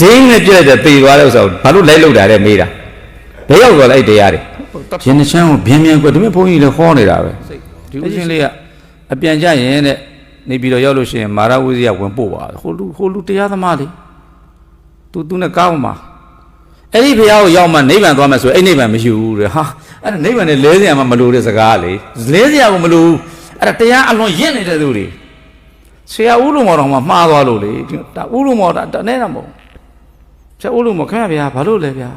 ဒင်းနဲ့ပြည့်တဲ့သေသွားတဲ့ဥစ္စာကိုဘာလို့လိုက်လောက်တာလဲမေးတာဘယ်ရောက်သွားလဲအဲ့တရားတွေရှင်နှချမ်းကိုဘင်းဘင်းကွဒီမဲ့ဘုန်းကြီးလည်းဟောနေတာပဲဒီဥရှင်လေးကအပြန်ကြရင်တဲ့နေပြီးတော့ရောက်လို့ရှိရင်မာရဝိဇ္ဇယဝင်ပို့ပါဟိုလူဟိုလူတရားသမားလေသူသူနဲ့ကောင်းမှာအဲ့ဒီဘုရားကိုရောက်မှနိဗ္ဗာန်သွားမယ်ဆိုအဲ့နိဗ္ဗာန်မရှိဘူးတဲ့ဟာအဲ့ဒါနိဗ္ဗာန်နဲ့လဲစရာမှမလိုတဲ့စကားလေလဲစရာကိုမလိုဘူးအဲ့ဒါတရားအလွန်ရင့်နေတဲ့သူတွေဆရာဦးလုံးမော်တော်မှာမှားသွားလို့လေဒီဒါဦးလုံးမော်တာတနေ့တော့မဟုတ် ဆရာဦးလုံးမော်ခင်ဗျာဗျာဘာလို့လဲဗျာ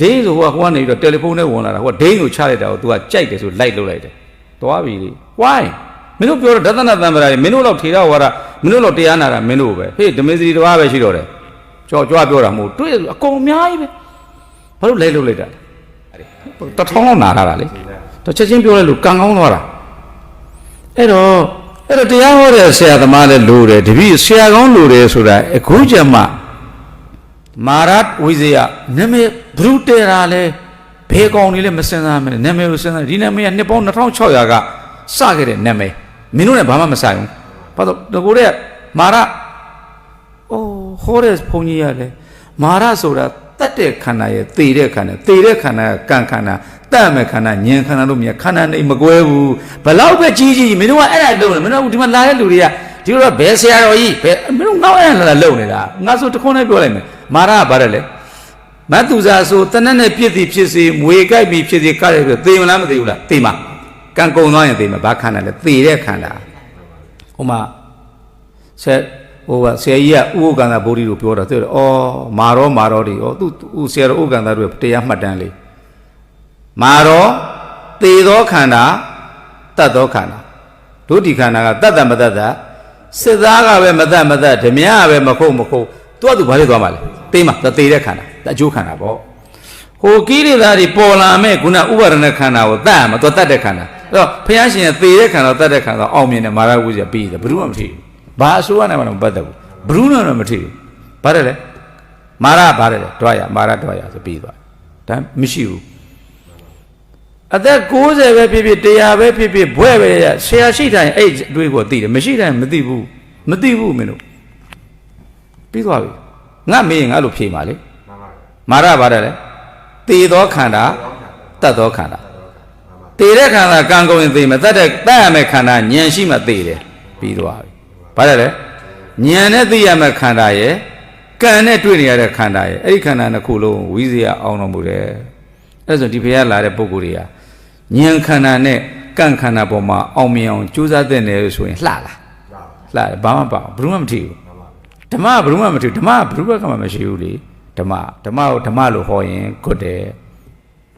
ဒိန်းဆိုဟိုကဟိုကနေပြီးတော့တယ်လီဖုန်းနဲ့ဝင်လာတာဟိုကဒိန်းကိုချလိုက်တာကို तू ကကြိုက်တယ်ဆိုလိုက်လုပ်လိုက်တယ်သွားပြီလေ why မင်းတို့ပြောတော့ဒသနာတံပရာကြီးမင်းတို့တော့ထေရဝါဒမင်းတို့တော့တရားနာတာမင်းတို့ပဲဟေးဓမေစရီတစ်ပါးပဲရှိတော့တယ်ကြောကြွားပြောတာမဟုတ်တွေ့တယ်အကုန်အများကြီးပဲဘာလို့လဲလုပ်လိုက်တာလဲတထောင်းလောက်နာထားတာလေတော့ချက်ချင်းပြောလိုက်လို့ကံကောင်းသွားတာအဲ့တော့အဲ့တော့တရားဟောတဲ့ဆရာသမားလည်းလိုတယ်တပည့်ဆရာကောင်းလိုတယ်ဆိုတာအခုကျမှ မာရတ်ဝိဇယနာမည်ဘရုတေရာလဲဘယ်ကောင်တွေလဲမစင်စားမနဲ့နာမည်ကိုစဉ်းစားဒီနာမည်ကနှစ်ပေါင်း2600ကစခဲ့တဲ့နာမည်မင်းတို့လည်းဘာမှမဆိုင်ဘူးဘာလို့ဒီကိုတဲ့မာရအိုးဟောတဲ့ဘုန်းကြီးကလည်းမာရဆိုတာတတ်တဲ့ခန္ဓာရဲ့သေတဲ့ခန္ဓာသေတဲ့ခန္ဓာကကံခန္ဓာတတ်မဲ့ခန္ဓာဉာဏ်ခန္ဓာလို့မြင်ခန္ဓာနေမကွဲဘူးဘလောက်ပဲကြီးကြီးမင်းတို့ကအဲ့ဒါလုံးနေမင်းတို့ဒီမှာလာတဲ့လူတွေကဒီလိုတော့ဘယ်ဆရာတော်ကြီးဘယ်မင်းတို့ငေါ့အဲ့ဒါလာလုံနေတာငါဆိုတခွန်းနဲ့ပြောလိုက်မယ် မာရကဘာလဲလဲမတ်သူစာဆိုတနက်နဲ့ပြည့်သည်ဖြစ်စေမွေကြိုက်ပြီးဖြစ်စေကရတယ်ဆိုသေမလားမသေဘူးလားသေမှာကံကုံသွားရင်သေမှာဘာခန္ဓာလဲသေတဲ့ခန္ဓာဟိုမှာဆက်ဟိုကဆရာကြီးကဥက္ကန္တာဗောဓိတို့ပြောတာသူကအော်မာရောမာရောတွေဩသူသူဆရာတော်ဥက္ကန္တာတို့တရားမှတ်တမ်းလေးမာရောသေသောခန္ဓာတတ်သောခန္ဓာဒုတိခန္ဓာကတတ်တမတတ်တာစစ်သားကပဲမတတ်မတတ်ဓမြကပဲမခုတ်မခုတ် သူကသူဘာဖြစ်သွားမှာလဲသေမှာသေတဲ့ခန္ဓာအကျိုးခန္ဓာပေါ့ဟိုကိရိတာတွေပေါ်လာမဲ့ခုနဥပါဒณะခန္ဓာကိုတတ်ရမှာသူတတ်တဲ့ခန္ဓာအဲ့တော့ဘုရားရှင်ကသေတဲ့ခန္ဓာတတ်တဲ့ခန္ဓာအောင်မြင်တယ်မာရဝုဇ္ဇပြီးတယ်ဘယ်သူမှမထီဘူးဘာအဆိုးရနိုင်မှမပတ်သက်ဘူးဘယ်သူမှမထီဘူးဘာတယ်လဲမာရဘာတယ်လဲတွားရမာရတွားရဆိုပြီးသွားဒါမရှိဘူးအသက်60ပဲဖြစ်ဖြစ်100ပဲဖြစ်ဖြစ်ဘွဲ့ပဲရဆရာရှိတိုင်းအဲ့အတွေ့ကိုသိတယ်မရှိတိုင်းမသိဘူးမသိဘူးမင်းတို့ ပြီးသွားပြီငါမေးရင်ငါလို့ဖြေပါလေမာရပါတယ်လေတည်သောခန္ဓာတတ်သောခန္ဓာတည်တဲ့ခန္ဓာကံကုန်ရင်သိမယ်တတ်တဲ့တတ်ရမယ့်ခန္ဓာဉာဏ်ရှိမှသိတယ်ပြီးသွားပြီဘာလဲလဲဉာဏ်နဲ့သိရမယ့်ခန္ဓာရဲ့ကံနဲ့တွေ့နေရတဲ့ခန္ဓာရဲ့အဲ့ဒီခန္ဓာနှစ်ခုလုံးဝိဇ္ဇာအောင်တော်မူတယ်အဲ့ဒါဆိုဒီဘုရားလာတဲ့ပုဂ္ဂိုလ်တွေကဉာဏ်ခန္ဓာနဲ့ကံခန္ဓာပေါ်မှာအောင်မြင်အောင်ကြိုးစားတဲ့နယ်ဆိုရင်လှလားလှတယ်ဘာမှမပါဘူးဘယ်သူမှမထီဘူး ဓမ္မကဘယ်သူမှမထီဘူးဓမ္မကဘယ်သူဘက်ကမှမရှိဘူးလေဓမ္မဓမ္မကိုဓမ္မလို့ဟောရင်ဂွတ်တယ်